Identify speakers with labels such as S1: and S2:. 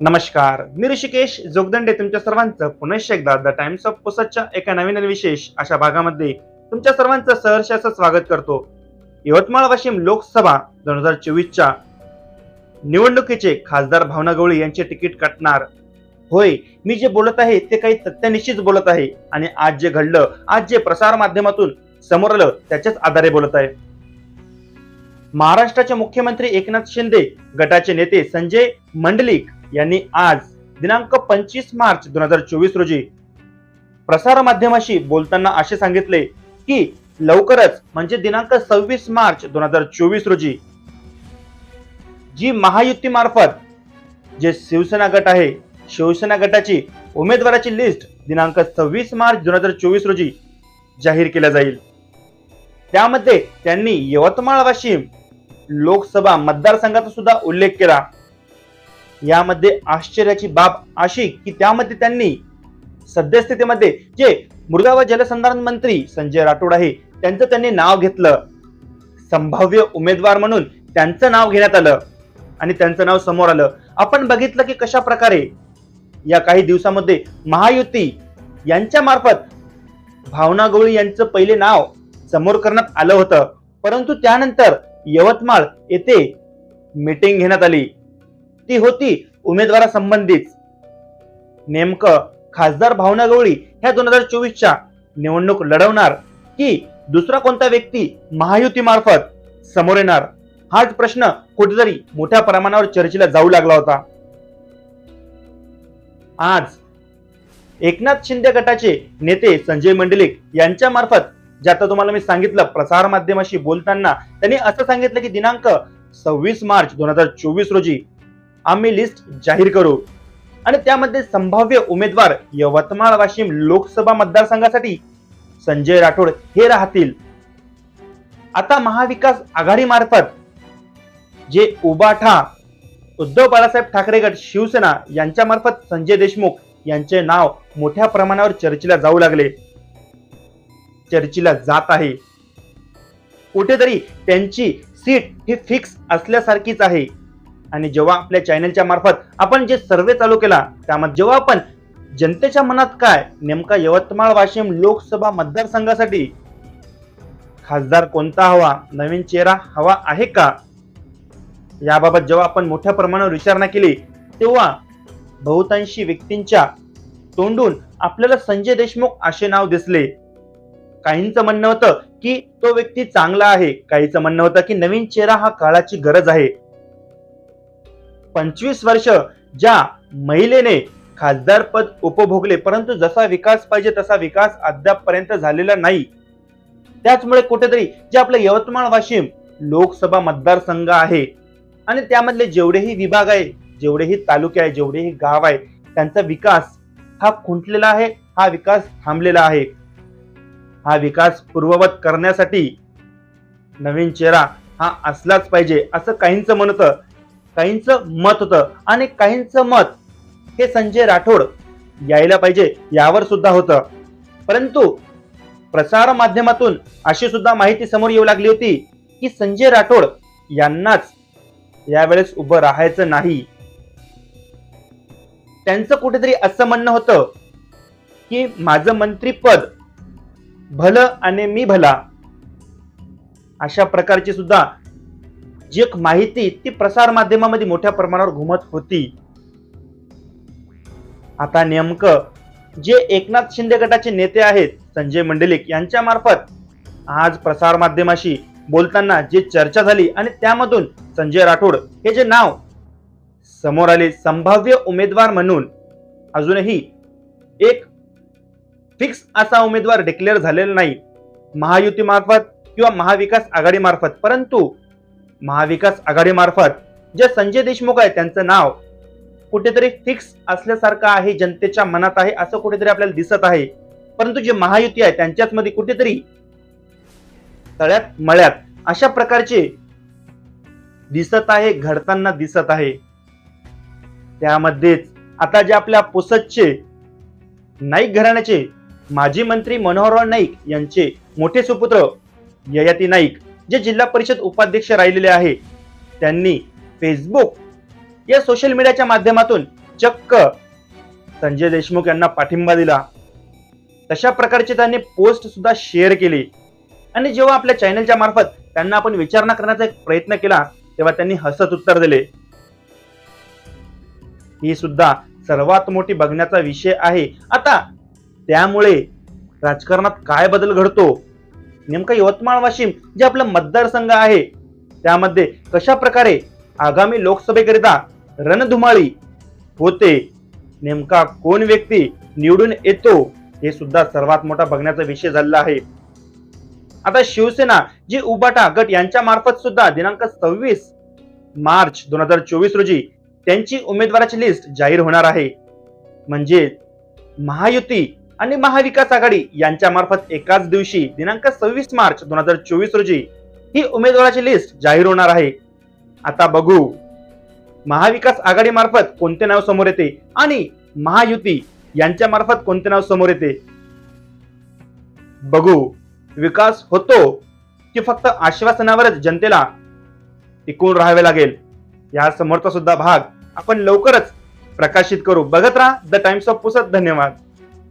S1: नमस्कार. मी ऋषिकेश जोगदंडे. तुमच्या सर्वांचं पुन्हा एकदा द टाइम्स ऑफ पुसतच्या एका नवीन विशेष अशा भागामध्ये तुमच्या सर्वांचं सहर्ष असं स्वागत करतो. यवतमाळ वाशिम लोकसभा दोन हजार चोवीसच्या निवडणुकीचे खासदार भावना गवळी यांचे तिकीट कटणार. होय मी जे बोलत आहे ते काही तथ्यानिशीच बोलत आहे आणि आज जे घडलं आज जे प्रसार माध्यमातून समोर आलं त्याच्याच आधारे बोलत आहे. महाराष्ट्राचे मुख्यमंत्री एकनाथ शिंदे गटाचे नेते संजय मंडलिक यांनी आज दिनांक पंचवीस मार्च दोन हजार चोवीस रोजी प्रसार माध्यमाशी बोलताना असे सांगितले की लवकरच म्हणजे दिनांक सव्वीस मार्च दोन हजार चोवीस रोजी जी महायुती मार्फत जे शिवसेना गट आहे शिवसेना गटाची उमेदवाराची लिस्ट दिनांक सव्वीस मार्च दोन हजार चोवीस रोजी जाहीर केल्या जाईल. त्यामध्ये त्यांनी यवतमाळ वाशिम लोकसभा मतदारसंघाचा सुद्धा उल्लेख केला. यामध्ये आश्चर्याची बाब अशी की त्यामध्ये त्यांनी सद्यस्थितीमध्ये जे मृदा व जलसंधारण मंत्री संजय राठोड आहे त्यांचं त्यांनी नाव घेतलं. संभाव्य उमेदवार म्हणून त्यांचं नाव घेण्यात आलं आणि त्यांचं नाव समोर आलं. आपण बघितलं की कशा प्रकारे या काही दिवसामध्ये महायुती यांच्या मार्फत भावना गवळी यांचं पहिले नाव समोर करण्यात आलं होतं. परंतु त्यानंतर यवतमाळ येथे मीटिंग घेण्यात आली. ती होती उमेदवारासंबंधीच. नेमकं खासदार भावना गवळी ह्या दोन हजार चोवीसच्या निवडणूक लढवणार की दुसरा कोणता व्यक्ती महायुती मार्फत समोर येणार? हाच प्रश्न कुठेतरी मोठ्या प्रमाणावर चर्चेला जाऊ लागला होता. आज एकनाथ शिंदे गटाचे नेते संजय मंडलिक यांच्या मार्फत जे आता तुम्हाला मी सांगितलं प्रसार माध्यमाशी बोलताना त्यांनी असं सांगितलं की दिनांक सव्वीस मार्च दोन हजार चोवीस रोजी आम्ही लिस्ट जाहीर करू. आणि त्यामध्ये संभाव्य उमेदवार यवतमाळ वाशिम लोकसभा मतदारसंघासाठी संजय राठोड हे राहतील. आता महाविकास आघाडी मार्फत जे उबाठा उद्धव बाळासाहेब ठाकरे गट शिवसेना यांच्यामार्फत संजय देशमुख यांचे नाव मोठ्या प्रमाणावर चर्चेला जाऊ लागले. चर्चेला जात आहे. कुठेतरी त्यांची सीट ही फिक्स असल्यासारखीच आहे. आणि जेव्हा आपल्या चॅनलच्या मार्फत आपण जे सर्वे चालू केला त्यामध्ये जेव्हा आपण जनतेच्या मनात काय नेमका यवतमाळ वाशिम लोकसभा मतदारसंघासाठी खासदार कोणता हवा नवीन चेहरा हवा आहे का? याबाबत जेव्हा आपण मोठ्या प्रमाणावर विचारणा केली तेव्हा बहुतांशी व्यक्तींच्या तोंडून आपल्याला संजय देशमुख असे नाव दिसले. काहींचं म्हणणं होतं की तो व्यक्ती चांगला आहे काहीचं म्हणणं होतं की नवीन चेहरा हा काळाची गरज आहे. पंचवीस वर्ष ज्या महिलेने खासदार पद उपभोगले परंतु जसा विकास पाहिजे तसा विकास अद्यापपर्यंत झालेला नाही. त्याचमुळे कुठेतरी जे आपलं यवतमाळ वाशिम लोकसभा मतदारसंघ आहे आणि त्यामधले जेवढेही विभाग आहे जेवढेही तालुके आहे जेवढेही गाव आहे त्यांचा विकास हा खुंटलेला आहे हा विकास थांबलेला आहे. हा विकास पूर्ववत करण्यासाठी नवीन चेहरा हा असलाच पाहिजे असं काहींचं म्हणतं. काहींचं मत होतं आणि काहींचं मत हे संजय राठोड यायला पाहिजे यावर सुद्धा होतं. परंतु प्रसार माध्यमातून अशी सुद्धा माहिती समोर येऊ लागली होती की संजय राठोड यांनाच यावेळेस उभं राहायचं नाही. त्यांचं कुठेतरी असं म्हणणं होतं की माझं मंत्रीपद भलं आणि मी भला अशा प्रकारची सुद्धा जी एक माहिती ती प्रसार माध्यमामध्ये मोठ्या प्रमाणावर घुमत होती. आता नेमकं जे एकनाथ शिंदे गटाचे नेते आहेत संजय मंडलिक यांच्या मार्फत आज प्रसार माध्यमाशी बोलताना जी चर्चा झाली आणि त्यामधून संजय राठोड हे जे नाव समोर आले संभाव्य उमेदवार म्हणून अजूनही एक फिक्स असा उमेदवार डिक्लेअर झालेला नाही. महायुती मार्फत किंवा महाविकास आघाडी मार्फत परंतु महाविकास आघाडीमार्फत जे संजय देशमुख आहे त्यांचं नाव कुठेतरी फिक्स असल्यासारखं आहे जनतेच्या मनात आहे असं कुठेतरी आपल्याला दिसत आहे. परंतु जे महायुती आहे त्यांच्याच मध्ये कुठेतरी तळ्यात मळ्यात अशा प्रकारचे दिसत आहे घडताना दिसत आहे. त्यामध्येच आता जे आपल्या पुसदचे नाईक घराण्याचे माजी मंत्री मनोहरराव नाईक यांचे मोठे सुपुत्र ययाती नाईक जे जिल्हा परिषद उपाध्यक्ष राहिलेले आहे त्यांनी फेसबुक या सोशल मीडियाच्या माध्यमातून चक्क संजय देशमुख यांना पाठिंबा दिला. तशा प्रकारचे त्यांनी पोस्ट सुद्धा शेअर केली. आणि जेव्हा आपल्या चॅनलच्या मार्फत त्यांना आपण विचारणा करण्याचा एक प्रयत्न केला तेव्हा त्यांनी हसत उत्तर दिले. ही सुद्धा सर्वात मोठी बघण्याचा विषय आहे. आता त्यामुळे राजकारणात काय बदल घडतो? नेमका यवतमाळ वाशिम जे आपलं मतदारसंघ आहे त्यामध्ये कशा प्रकारे आगामी लोकसभेकरिता रणधुमाळी होते नेमका कोण व्यक्ती निवडून येतो हे सुद्धा सर्वात मोठा बघण्याचा विषय झालेला आहे. आता शिवसेना जी उबाटा गट यांच्या मार्फत सुद्धा दिनांक सव्वीस मार्च दोन हजार चोवीस रोजी त्यांची उमेदवाराची लिस्ट जाहीर होणार आहे. म्हणजे महायुती आणि महाविकास आघाडी यांच्या मार्फत एकाच दिवशी दिनांक सव्वीस मार्च दोन हजार चोवीस रोजी ही उमेदवाराची लिस्ट जाहीर होणार आहे. आता बघू. महाविकास आघाडी मार्फत कोणते नाव समोर येते? आणि महायुती यांच्या मार्फत कोणते नाव समोर येते? बघू. विकास होतो की फक्त आश्वासनावरच जनतेला टिकून राहावे लागेल? या समोरचा सुद्धा भाग आपण लवकरच प्रकाशित करू. बघत राहा द टाइम्स ऑफ पुसत धन्यवाद.